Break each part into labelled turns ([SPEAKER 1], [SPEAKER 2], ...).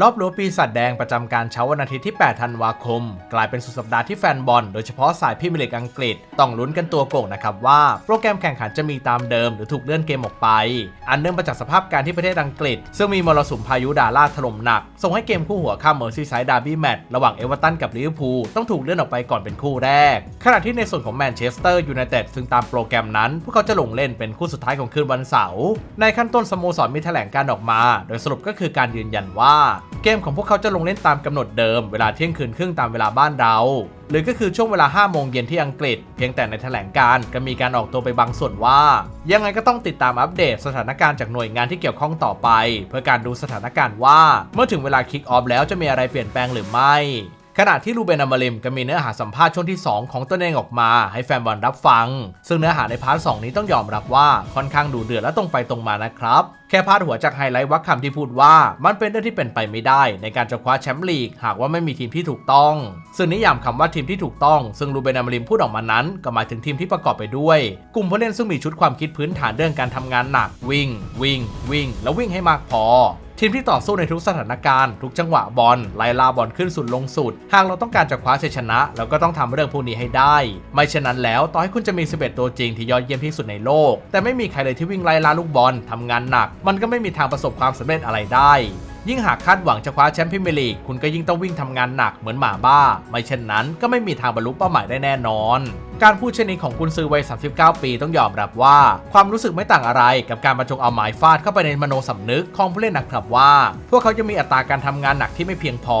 [SPEAKER 1] รอบรั้วปีศาจแดงประจำการเช้าวันอาทิตย์ที่ 8 ธันวาคม กลายเป็นสุดสัปดาห์ที่แฟนบอล โดยเฉพาะสายพรีเมียร์ลีกอังกฤษ ต้องลุ้นกันตัวโก่งนะครับว่าโปรแกรมแข่งขันจะมีตามเดิมหรือถูกเลื่อนเกมออกไป อันเนื่องมาจากสภาพการที่ประเทศอังกฤษ ซึ่งมีมรสุมพายุดาราถล่มหนัก ส่งให้เกมคู่หัวข้ามเมอร์ซีไซด์ดาร์บี้แมตช์ระหว่างเอเวอร์ตันกับลิเวอร์พูลต้องถูกเลื่อนออกไปก่อนเป็นคู่แรก ขณะที่ในส่วนของแมนเชสเตอร์ยูไนเต็ดซึ่งตามโปรแกรมนั้น พวกเขาจะลงเล่นเป็นคู่สุดท้ายของคืนวันเสาร์ในขั้นต้นสโมสรมีแถลงการออกมา โดยสรุปก็คือการยืนยันว่าเกมของพวกเขาจะลงเล่นตามกำหนดเดิมเวลาเที่ยงคืนครึ่งตามเวลาบ้านเรา หรือก็คือช่วงเวลา5โมงเย็นที่อังกฤษ เพียงแต่ในแถลงการ์ก็มีการออกตัวไปบางส่วนว่า ยังไงก็ต้องติดตามอัปเดตสถานการณ์จากหน่วยงานที่เกี่ยวข้องต่อไป เพื่อการดูสถานการณ์ว่า เมื่อถึงเวลาคิกออฟแล้วจะมีอะไรเปลี่ยนแปลงหรือไม่ ขณะที่ลูเบนอามาริมก็มีเนื้อหาสัมภาษณ์ช่วงที่ 2 ของตนเองออกมา ให้แฟนบอลรับฟัง ซึ่งเนื้อหาในพาร์ทสนี้ต้องยอมรับว่าค่อนข้างดูเดือดและตรงไปตรงมานะครับ แค่พาดหัวจากไฮไลท์วักคำที่พูดว่า มันเป็นเรื่องที่เป็นไปไม่ได้ ในการจะคว้าแชมป์ลีก หากว่าไม่มีทีมที่ถูกต้อง ซึ่งนิยามคำว่าทีมที่ถูกต้อง ซึ่งลูเบนอามาริมพูดออกมานั้น ก็หมายถึงทีมที่ประกอบไปด้วย กลุ่มผู้เล่นซึ่งมีชุดความคิดพื้นฐานเรื่องการทำงานหนักวิ่ง วิ่ง วิ่ง แล้ววิ่งให้มากพอ ทีมที่ต่อสู้ในทุกสถานการณ์ทุกจังหวะบอลไล่ลาบอลขึ้นสุดลงสุด หากเราต้องการจะคว้าชัยชนะ เราก็ต้องทำเรื่องพวกนี้ให้ได้ ไม่เช่นนั้นแล้วต่อให้คุณจะมี 11 ตัวจริงที่ยอดเยี่ยมที่สุดในโลก แต่ไม่มีใครเลยที่วิ่งไล่ลาลูกบอลทำงานหนัก มันก็ไม่มีทางประสบความสำเร็จอะไรได้ ยิ่งหากคาดหวังจะคว้าแชมป์พรีเมียร์ลีกคุณก็ยิ่งต้องวิ่งทำงานหนักเหมือนหมาบ้า ไม่เช่นนั้นก็ไม่มีทางบรรลุเป้าหมายได้แน่นอน การพูดเช่นนี้ของคุณซื้อวัย 39 ปีต้องยอมรับว่า ความรู้สึกไม่ต่างอะไรกับการประจงเอาหมายฟาดเข้าไปในมโนสำนึกของผู้เล่นนะครับว่า พวกเขาจะมีอัตราการทำงานหนักที่ไม่เพียงพอ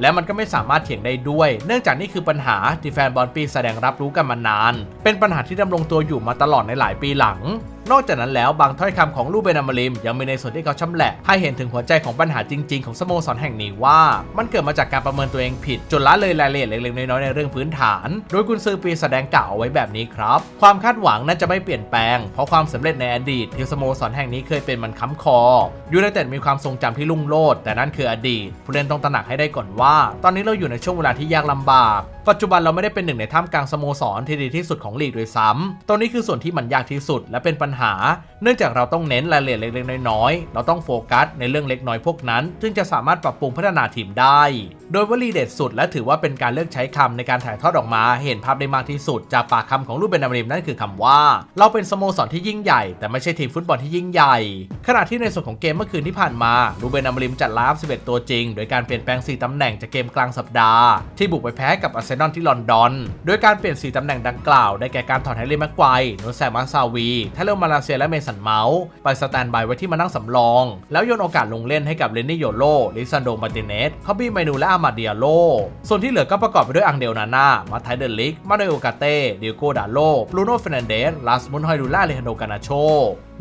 [SPEAKER 1] และมันก็ไม่สามารถเถียงได้ด้วย เนื่องจากนี่คือปัญหาที่แฟนบอลปีแสดงรับรู้กันมานาน เป็นปัญหาที่ดำรงตัวอยู่มาตลอดในหลายปีหลัง นอกจากนั้นแล้วบางถ้อยคำของลูเบนอามาริม ยังมีในส่วนที่เขาชำแหละ ให้เห็นถึงหัวใจของปัญหาจริง ๆ ของสโมสรแห่งนี้ว่า มันเกิดมาจากการประเมินตัวเองผิด จนละเลยรายละเอียดเล็กๆน้อยๆในเรื่องพื้นฐาน โดยกุนซือปีแสดงกล่าวเอาไว้แบบนี้ครับ ความคาดหวังน่าจะไม่เปลี่ยนแปลง เพราะความสำเร็จในอดีตที่สโมสรแห่งนี้เคยเป็นมันค้ำคอยูไนเต็ดมีความทรงจำที่ลุ่งโลดแต่นั่นคืออดีตผู้เล่นต้องตระหนักให้ได้ก่อนว่า ตอนนี้เราอยู่ในช่วงเวลาที่ยากลำบาก ปัจจุบันเราไม่ได้เป็นหนึ่งในท่ามกลางสโมสรที่ดีที่สุดของลีกด้วยซ้ำตรงนี้คือส่วนที่มันยากที่สุดและเป็นปัญหา เนื่องจากเราต้องเน้นรายละเอียดเล็กๆน้อยๆ เราต้องโฟกัสในเรื่องเล็กน้อยพวกนั้น จึงจะสามารถปรับปรุงพัฒนาทีมได้ โดยวลีเด็ดสุดและถือว่าเป็นการเลือกใช้คำในการถ่ายทอดออกมา เห็นภาพได้มากที่สุด จากปากคำของลูกเบนอามริมนั่นคือคำว่า เราเป็นสโมสรที่ยิ่งใหญ่ แต่ไม่ใช่ทีมฟุตบอลที่ยิ่งใหญ่ ขณะที่ในส่วนของเกมเมื่อคืนที่ผ่านมาลูเบนอามริมจัดไลฟ์11 ตัวจริง โดยการเปลี่ยนแปลง 4ตำแหน่งจากเกมกลางสัปดาห์ที่บุกไปแพ้กับอาร์เซนอลที่ลอนดอน โดยการเปลี่ยน 4 ตำแหน่งดังกล่าว ได้แก่การถอนไฮเรแม็กไกวโนแซมาซาวีเทเลอร์มาลาเซียและเมสันเมาส์ไปสแตนบายไว้ที่มานั่งสำรอง แล้วโยนโอกาสลงเล่นให้กับเลนนี่โยโลลิซันโดมาร์ติเนสคอบบี้ไมนูและอามาเดียโล ส่วนที่เหลือก็ประกอบไปด้วยอังเดลนาน่ามาไทเดลลิกมาโนโอกาเต้เดิโกดาโลบรูโน่เฟรนันเดสลาสมุนฮอยดูล่าเลฮันโดกานาโช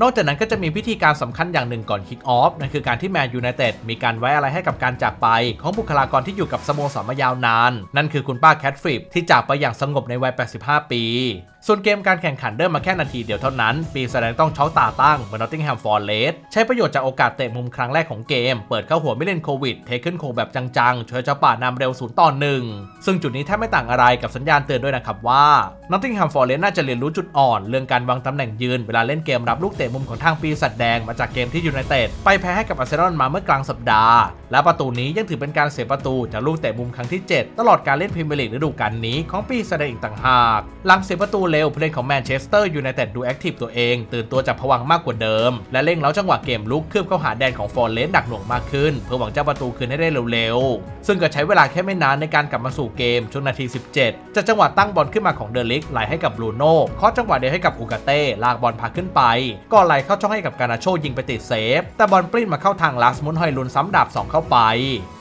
[SPEAKER 1] นอกจากนั้นก็จะมีพิธีการสำคัญอย่างหนึ่งก่อนคิกออฟนั่นคือการที่แมนยูไนเต็ดมีการไว้อะไรให้กับการจากไป ของบุคลากรที่อยู่กับสโมสรมายาวนาน นั่นคือคุณป้าแคทฟริปที่จากไปอย่างสงบในวัย 85 ปี ส่วนเกมการแข่งขันเริ่มมาแค่นาทีเดียวเท่านั้น ปีแสดงต้องช็อกตาตั้งเมื่อนอตติงแฮมฟอร์เรสใช้ประโยชน์จากโอกาสเตะมุมครั้งแรกของเกม เปิดเข้าหัวไม่เล่นโควิด เทขึ้นโคแบบจังๆช่วยเจ้าป่านำเร็วศูนย์ต่อหนึ่งซึ่งจุดนี้แทบไม่ต่างอะไรกับสัญญาณเตือนด้วยนะครับว่านอตติงแฮมฟอร์เรสน่าจะเรียนรู้จุดอ่อน เรื่องการวางตำแหน่งยืนเวลาเล่นเกมรับลูกเตะมุมของทางปีศาจแดงมาจากเกมที่ยูไนเต็ดไปแพ้ให้กับอาร์เซนอลมาเมื่อกลางสัปดาห์ และประตูนี้ยังถือเป็นการเสียประตูจากลูกเตะมุมครั้งที่ 7 ตลอดการเล่นพรีเมียร์ลีกฤดูกาลนี้ของปีศาจแดงอีกต่างหากหลังเสียประตูเร็วผู้เล่นของแมนเชสเตอร์ยูไนเต็ดดูแอคทีฟตัวเอง ตื่นตัวจากผวังมากกว่าเดิม และเร่งเล้าจังหวะเกมลุกคืบเข้าหาแดนของฟอร์เรสต์หนักหน่วงมากขึ้น เพื่อหวังเจะประตูคืนให้ได้เร็วๆ ซึ่งก็ใช้เวลาแค่ไม่นานในการกลับมาสู่เกมช่วงนาที 17 จากจังหวะตั้งบอลขึ้นมาของเดลิกไหลให้กับบรูโน่เคาะจังหวะเดียวให้กับอูกาเต้ลากบอลพาขึ้นไป ก็ไหลเข้าช่องให้กับการนาโชยิงไปติดเซฟ แต่บอลปลิ้นมาเข้าทางลาสมุนฮอยลุนซ้ำดาบ2เข้าไป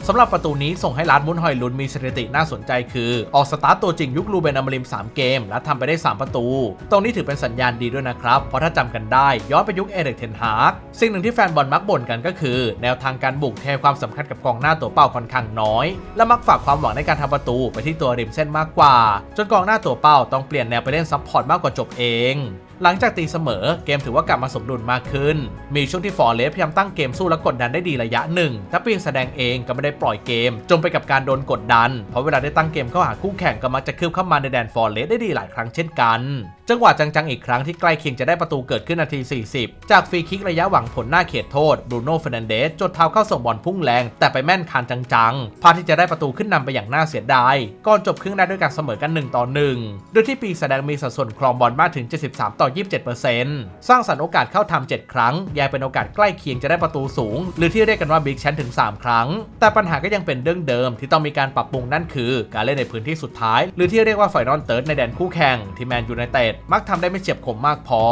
[SPEAKER 1] สำหรับประตูนี้ส่งให้ลาสมุนฮอยลุนมีสถิติน่าสนใจ คือออกสตาร์ตตัวจริงยุคลูเบนอมริม 3 เกม และทำไปได้ 3ประตู ตรงนี้ถือเป็นสัญญาณดีด้วยนะครับ เพราะถ้าจำกันได้ย้อนไปยุคเอเดกเทนฮากสิ่งหนึ่งที่แฟนบอลมักบ่นกันก็คือ แนวทางการบุกแทความสำคัญกับกองหน้าตัวเป้าค่อนข้างน้อย และมักฝากความหวังในการทำประตูไปที่ตัวริมเส้นมากกว่า จนกองหน้าตัวเป้าต้องเปลี่ยนแนวไปเล่นซับพอร์ตมากกว่าจบเอง หลังจากตีเสมอเกมถือว่ากลับมาสมดุลมากขึ้น มีช่วงที่ฟอร์เรสพยายามตั้งเกมสู้และกดดันได้ดีระยะหนึ่งแต่ปีแสดงเองก็ไม่ได้ปล่อยเกม จมไปกับการโดนกดดัน เพราะเวลาได้ตั้งเกมเข้าหาคู่แข่งก็มักจะคืบเข้ามาในแดนฟอร์เรสได้ดีหลายครั้งเช่นกัน จังหวะจังๆอีกครั้งที่ใกล้เคียงจะได้ประตูเกิดขึ้นนาที 40 จากฟรีคิกระยะหวังผลหน้าเขตโทษบรูโน่เฟรนันเดสจดเท้าเข้าส่งบอลพุ่งแรง แต่ไปแม่นคานจังๆพลาดที่จะได้ประตูขึ้นนำไปอย่างน่าเสียดายก่อนจบครึ่งแรกด้วยการเสมอกัน1ต่อ1โดยที่ปีแสดงมีสัดส่วนครองบอลมากถึง 73 ต่อ27%สร้างสรรค์โอกาสเข้าทำ7ครั้ง แยกเป็นโอกาสใกล้เคียงจะได้ประตูสูง หรือที่เรียกกันว่าบิ๊กแชนถึง 3 ครั้ง แต่ปัญหาก็ยังเป็นเรื่องเดิมที่ต้องมีการปรับปรุงนั่นคือ การเล่นในพื้นที่สุดท้าย หรือที่เรียกว่าไฟนอลเติร์ดในแดนคู่แข่งที่แมนยูไนเต็ดมักทำได้ไม่เฉียบคมมากพอ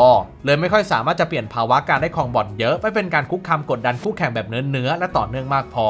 [SPEAKER 1] เลยไม่ค่อยสามารถจะเปลี่ยนภาวะการได้ครองบอลเยอะไปเป็นการคุกคามกดดันคู่แข่งแบบเนื้อเนื้อและต่อเนื่องมากพอ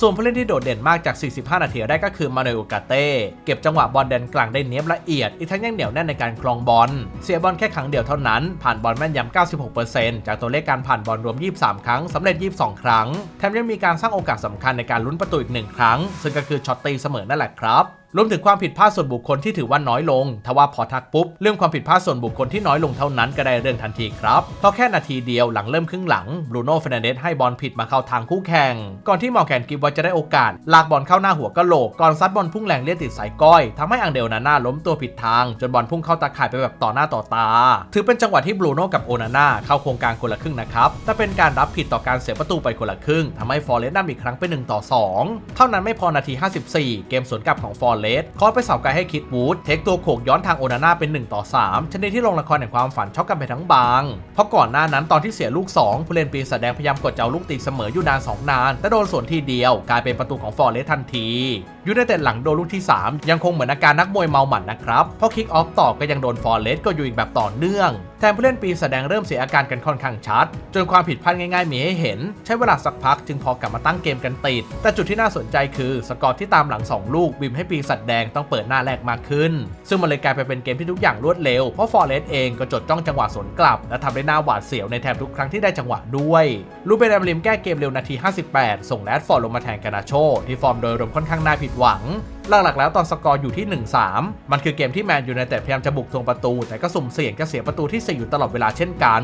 [SPEAKER 1] ส่วนผู้เล่นที่โดดเด่นมากจาก 45 นาทีได้ก็คือมาเนโอกาเต้เก็บจังหวะบอลแดนกลางได้เนียบละเอียด อีกทั้งยังเหนียวแน่นในการครองบอล เสียบอลแค่ครั้งเดียวเท่านั้น ผ่านบอลแม่นยำ 96%จากตัวเลขการผ่านบอลรวม 23 ครั้งสำเร็จ 22 ครั้ง แถมยังมีการสร้างโอกาสสำคัญในการลุ้นประตูอีกหนึ่งครั้ง ซึ่งก็คือช็อตตีเสมอนั่นแหละครับ รวมถึงความผิดพลาดส่วนบุคคลที่ถือว่าน้อยลง ทว่าพอทักปุ๊บ เรื่องความผิดพลาดส่วนบุคคลที่น้อยลงเท่านั้นก็ได้เรื่องทันทีครับเพราะแค่นาทีเดียวหลังเริ่มครึ่งหลังบรูโน่เฟรนเดสให้บอลผิดมาเข้าทางคู่แข่ง ก่อนที่มอร์แกนกิฟไวจะได้โอกาส ลากบอลเข้าหน้าหัวกะโหลก ก่อนซัดบอลพุ่งแรงเลียติดสายก้อยทำให้อังเดลนาน่าล้มตัวผิดทาง จนบอลพุ่งเข้าตาข่ายไปแบบต่อหน้าต่อตา ถือเป็นจังหวะที่บรูโน่กับโอนาน่าเข้าโครงการคนละครึ่งนะครับแต่เป็นการรับผิดต่อการเสียประตูไปคนละครึ่งทำให้ฟอร์เรสต์นำอีกครั้งเป็น1ต่อ2เท่านั้นไม่พอนาที 54 เกมสวนกลับของฟอร์เรสต์คอสไปเสาไกลให้คิดวูดเทคตัวโขกย้อนทางโอนาน่าเป็น 1 ต่อ 3 ชนิดที่ลงละครแห่งความฝันช็อกกันไปทั้งบาง เพราะก่อนหน้านั้นตอนที่เสียลูก 2 ผู้เล่นปีศาจแดงพยายามกดเจ้าลูกตีเสมออยู่นาน 2 นาน แต่โดนสวนทีเดียว กลายเป็นประตูของฟอร์เรสทันทียูไนเต็ดหลังโดนลูกที่ 3 ยังคงเหมือนอาการนักมวยเมาหมัดนะครับเพราะคิกออฟต่อก็ยังโดนฟอร์เรสก็อยู่อีกแบบต่อเนื่อง ทนผู้เล่นปีแสดงเริ่มเสียอาการกันค่อนข้างชัด จนความผิดพลาดง่ายๆมีให้เห็น ใช้เวลาสักพักจึงพอกลับมาตั้งเกมกันติด แต่จุดที่น่าสนใจคือสกอร์ที่ตามหลัง 2 ลูกบีมให้ปีศาจแดงต้องเปิดหน้าแรกมากขึ้น ซึ่งมันเลยกลายไปเป็นเกมที่ทุกอย่างรวดเร็ว เพราะฟอร์เรสต์เองก็จดจ้องจังหวะสวนกลับ และทำได้หน้าหวาดเสียวในแทบทุกครั้งที่ได้จังหวะด้วยลูเบนแอมริมแก้เกมเร็วนาที 58 ส่งแรดฟอร์ดลงมาแทนกานาโชที่ฟอร์มโดยรวมค่อนข้างน่าผิดหวัง หลักๆแล้วตอนสกอร์อยู่ที่ 1-3 มันคือเกมที่แมนยูไนเต็ดพยายามจะบุกทวงประตู แต่ก็สุ่มเสี่ยงจะเสียประตูที่ 4 อยู่ตลอดเวลาเช่นกัน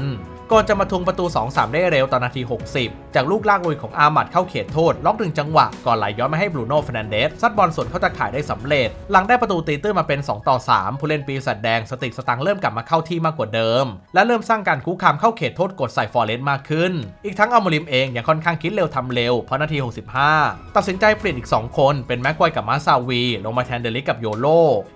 [SPEAKER 1] ก่อนจะมาทวงประตู 2-3 ได้เร็วตอนนาที 60 จากลูกลากลุยของอามัดเข้าเขตโทษ ล็อกดึงจังหวะ ก่อนไหลย้อนมาให้บรูโน่ฟรนันเดสซัดบอลสวนเข้าตะข่ายได้สำเร็จ หลังได้ประตูตีตื้นมาเป็น 2 ต่อ 3 ผู้เล่นปีศาจแดงสติสตังเริ่มกลับมาเข้าที่มากกว่าเดิม และเริ่มสร้างการคุกคามเข้าเขตโทษกดใส่ฟอร์เรสต์มากขึ้น อีกทั้งอัลโมริมเองยังค่อนข้างคิดเร็วทำเร็วเพราะนาที 65 ตัดสินใจเปลี่ยนอีก 2 คนเป็นแม็กควายกับมาซาวีลงมาแทนเดลิกกับโยโล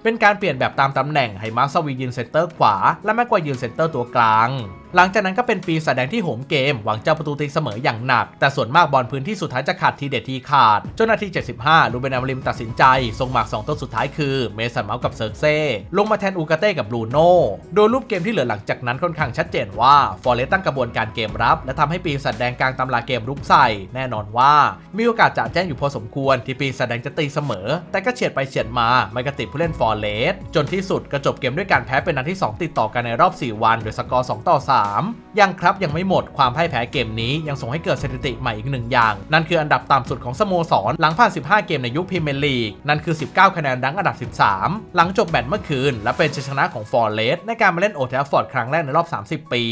[SPEAKER 1] เป็นการเปลี่ยนแบบตามตำแหน่งให้มาซาวียืนเซนเตอร์ขวาและแม็กควายยืนเซนเตอร์ตัวกลาง หลังจากนั้นก็เป็นปีแสดงที่โหมเกม หวังเจ้าประตูตีเสมออย่างหนัก แต่ส่วนมากบอลพื้นที่สุดท้ายจะขาดทีเด็ดทีขาดจนนาที 75 ลูเบนอมริมตัดสินใจส่งหมาก 2 ตัวสุดท้ายคือเมสันเมาส์กับเซิร์กเซ่ลงมาแทนอูกาเต้กับบรูโน่โดยรูปเกมที่เหลือหลังจากนั้นค่อนข้างชัดเจนว่าฟอร์เรสต์ตั้งกระบวนการเกมรับ และทำให้ปีศาจแดงกลางตำราเกมรุกใส่ แน่นอนว่า มีโอกาสจะแจ้งอยู่พอสมควรที่ปีศาจแดงจะตีเสมอ แต่ก็เฉียดไปเฉียดมาไม่กระติดผู้เล่นฟอร์เรสต์จนที่สุดก็จบเกมด้วยการแพ้เป็นนัดที่ 2 ติดต่อกันในรอบ 4 วันโดยสกอร์ 2 ต่อ 3ยังครับยังไม่หมดความพ่ายแพ้เกมนี้ยังส่งให้เกิดสถิติใหม่อีกหนึ่งอย่าง นั่นคืออันดับต่ำสุดของสโมสรหลังผ่าน 15 เกมในยุคพรีเมียร์ลีก นั่นคือ 19 คะแนนดังอันดับ 13 หลังจบแมตช์เมื่อคืน และเป็นชัยชนะของฟอร์เรสในการมาเล่นโอเทลฟอร์ดครั้งแรกในรอบ 30 ปี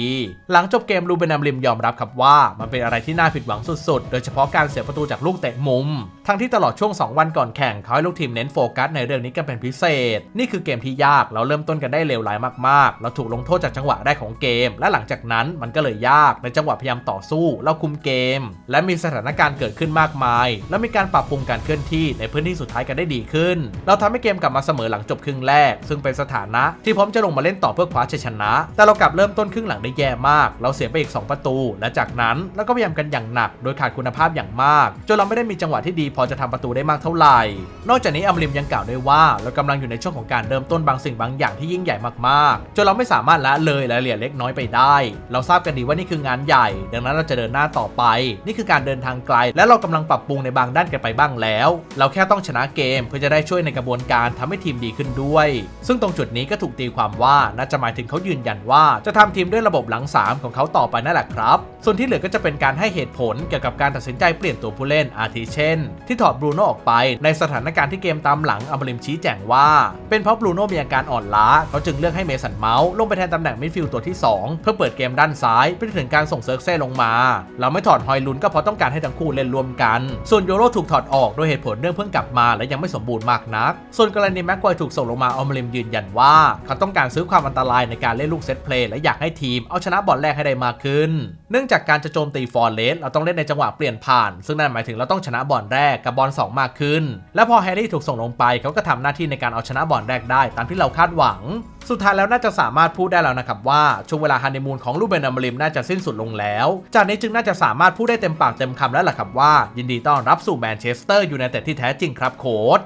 [SPEAKER 1] หลังจบเกมลูเบนามริมยอมรับครับว่ามันเป็นอะไรที่น่าผิดหวังสุดๆ โดยเฉพาะการเสียประตูจากลูกเตะมุม ทั้งที่ตลอดช่วง 2 วันก่อนแข่งเขาให้ลูกทีมเน้นโฟกัสในเรื่องนี้กันเป็นพิเศษ นี่คือเกมที่ยากเราเริ่มต้นกันได้เลวร้ายมากๆ เราถูกลงโทษจากจังหวะแรกของเกม และหลังจากนั้นมันก็เลยยากในจังหวะพยายามต่อสู้เราคุมเกม และมีสถานการณ์เกิดขึ้นมากมาย และมีการปรับปรุงการเคลื่อนที่ในพื้นที่สุดท้ายกันได้ดีขึ้น เราทำให้เกมกลับมาเสมอหลังจบครึ่งแรก ซึ่งเป็นสถานะที่พร้อมจะลงมาเล่นต่อเพื่อคว้าชัยชนะ แต่เรากลับเริ่มต้นครึ่งหลังได้แย่มาก เราเสียไปอีก 2 ประตู และจากนั้นเราก็พยายามกันอย่างหนัก โดยขาดคุณภาพอย่างมากจนเราไม่ได้มีจังหวะที่ดีพอจะทำประตูได้มากเท่าไหร่ นอกจากนี้อัมริมยังกล่าวด้วยว่าเรากำลังอยู่ในช่วงของการเริ่มต้นบางสิ่งบางอย่างที่ยิ่งใหญ่มากๆจนเราไม่สามารถละเลยรายละเอียดเล็กน้อยไปได้ เราทราบกันดีว่านี่คืองานใหญ่ ดังนั้นเราจะเดินหน้าต่อไป นี่คือการเดินทางไกล และเรากำลังปรับปรุงในบางด้านกันไปบ้างแล้ว เราแค่ต้องชนะเกมเพื่อจะได้ช่วยในกระบวนการทำให้ทีมดีขึ้นด้วย ซึ่งตรงจุดนี้ก็ถูกตีความว่าน่าจะหมายถึงเขายืนยันว่าจะทำทีมด้วยระบบหลัง 3 ของเขาต่อไปนั่นแหละครับ ส่วนที่เหลือก็จะเป็นการให้เหตุผลเกี่ยวกับการตัดสินใจเปลี่ยนตัวผู้เล่นอาทิเช่น ที่ถอดบรูโน่ออกไป ในสถานการณ์ที่เกมตามหลังอัมบริมชี้แจงว่า เป็นเพราะบรูโน่มีอาการอ่อนล้าเขาจึงเลือกให้เมสันเมาส์ลงไปแทนตำแหน่งมิดฟิลด์ตัวที่ 2 เพื่อเปิดเกมด้านานซ้ายไปถึงการส่งเซิร์กเซ่ลงมา เราไม่ถอดฮอยลุนก็เพราะต้องการให้ทั้งคู่เล่นรวมกัน ส่วนโยโรถูกถอดออกโดยเหตุผลเรื่องเพิ่งกลับมาและยังไม่สมบูรณ์มากนัก ส่วนกรณีแม็กควายถูกส่งลงมาออมริมยืนยันว่าเขาต้องการซื้อความอันตรายในการเล่นลูกเซตเพลย์และอยากให้ทีมเอาชนะบอลแรกให้ได้มากขึ้น เนื่องจากการจะโจมตีฟอร์เรสเราต้องเล่นในจังหวะเปลี่ยนผ่าน ซึ่งนั่นหมายถึงเราต้องชนะบอลแรกกับบอล2มากขึ้น และพอแฮร์รี่ถูกส่งลงไปเขาก็ทำหน้าที่ในการเอาชนะบอลแรกได้ ตามที่เราคาดหวังสุดท้ายแล้วน่าจะสามารถพูดได้แล้วนะครับว่าช่วงเวลาฮันนีมูนของลูเบนอมริมน่าจะสิ้นสุดลงแล้ว จากนี้จึงน่าจะสามารถพูดได้เต็มปากเต็มคำแล้วล่ะครับว่า ยินดีต้อนรับสู่แมนเชสเตอร์ยูไนเต็ดที่แท้จริงครับโค้ช